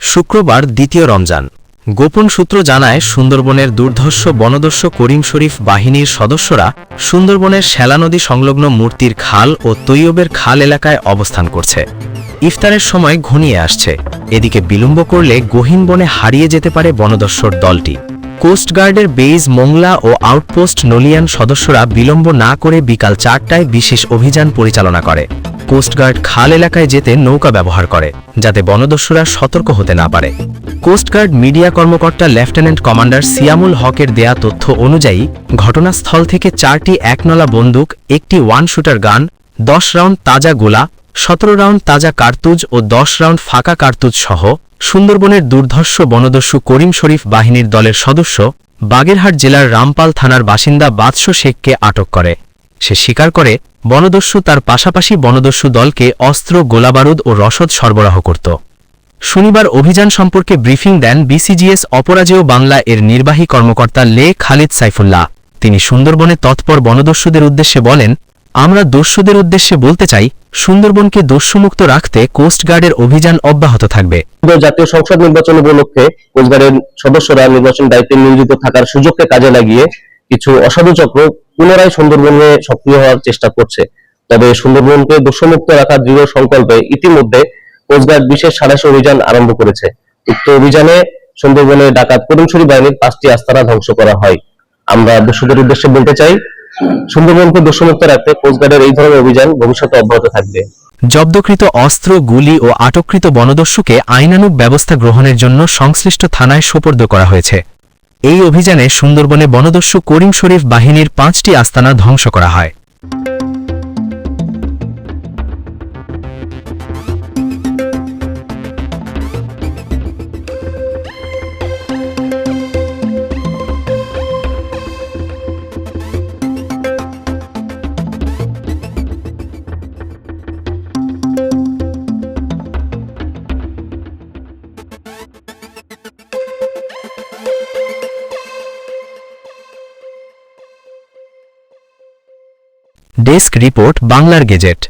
শুক্রবার দ্বিতীয় রমজান। গোপন সূত্র জানায়, সুন্দরবনের দুর্ধর্ষ বনদস্য করিম শরীফ বাহিনীর সদস্যরা সুন্দরবনের শ্যালা নদী সংলগ্ন মূর্তির খাল ও তৈয়বের খাল এলাকায় অবস্থান করছে। ইফতারের সময় ঘনিয়ে আসছে। এদিকে বিলম্ব করলে গহীন বনে হারিয়ে যেতে পারে বনদস্যর দলটি। কোস্টগার্ডের বেইজ, মোংলা ও আউটপোস্ট নলিয়ান সদস্যরা বিলম্ব না করে বিকাল চারটায় বিশেষ অভিযান পরিচালনা করে। কোস্টগার্ড খাল এলাকায় যেতে নৌকা ব্যবহার করে, যাতে বনদস্যুরা সতর্ক হতে না পারে। কোস্টগার্ড মিডিয়া কর্মকর্তা লেফটেন্যান্ট কমান্ডার সিয়ামুল হকের দেয়া তথ্য অনুযায়ী, ঘটনাস্থল থেকে চারটি একনলা বন্দুক, একটি ওয়ান শুটার গান, দশ রাউন্ড তাজা গোলা, সতেরো রাউন্ড তাজা কার্তুজ ও দশ রাউন্ড ফাঁকা কার্তুজ সহ সুন্দরবনের দুর্ধর্ষ বনদস্যু করিম শরীফ বাহিনীর দলের সদস্য বাগেরহাট জেলার রামপাল থানার বাসিন্দা বাদশ শেখকে আটক করে। সে স্বীকার করে, বনদস্যু তার পাশাপাশি বনদস্যু দলকে অস্ত্র, গোলাবারুদ ও রসদ সরবরাহ করত। শনিবার অভিযান সম্পর্কে ব্রিফিং দেন বিসিজিএস অপরাজেয় বাংলা এর নির্বাহী কর্মকর্তা লে খালিদ সাইফুল্লাহ। তিনি সুন্দরবনে তৎপর বনদস্যুদের উদ্দেশ্যে বলেন, আমরা দস্যুদের উদ্দেশ্যে বলতে চাই সুন্দরবনকে দস্যুমুক্ত রাখতে কোস্টগার্ডের অভিযান অব্যাহত থাকবে। জাতীয় সংসদ নির্বাচন উপলক্ষে কোচগার্ডের সদস্যরা নির্বাচন দায়িত্বে নিয়োজিত থাকার সুযোগকে কাজে লাগিয়ে কিছু অসাধু চক্র পুনরায় সুন্দরবনে সক্রিয় হওয়ার চেষ্টা করছে। তবে সুন্দরবনকে দোষমুক্ত রাখার দৃঢ় সংকল্পে ইতিমধ্যে কোচগার্ড বিশেষ সারাশি অভিযান আরম্ভ করেছে। উক্ত অভিযানে সুন্দরবনে ডাকাত করিমছড়ি বাহিনীর পাঁচটি আস্তানা ধ্বংস করা হয়। আমরা দর্শকদের উদ্দেশ্যে বলতে চাই সুন্দরবনকে দোষমুক্ত রাখতে কোস্টগার্ডের এই ধরনের অভিযান ভবিষ্যতে অব্যাহত থাকবে। জব্দকৃত অস্ত্র, গুলি ও আটককৃত বনদস্যুকে আইনানুগ ব্যবস্থা গ্রহণের জন্য সংশ্লিষ্ট থানায় সোপর্দ করা হয়েছে। এই অভিযানে সুন্দরবনে বনদস্যু করিম শরীফ বাহিনীর পাঁচটি আস্তানা ধ্বংস করা হয়। ডেস্ক রিপোর্ট বাংলার গেজেট।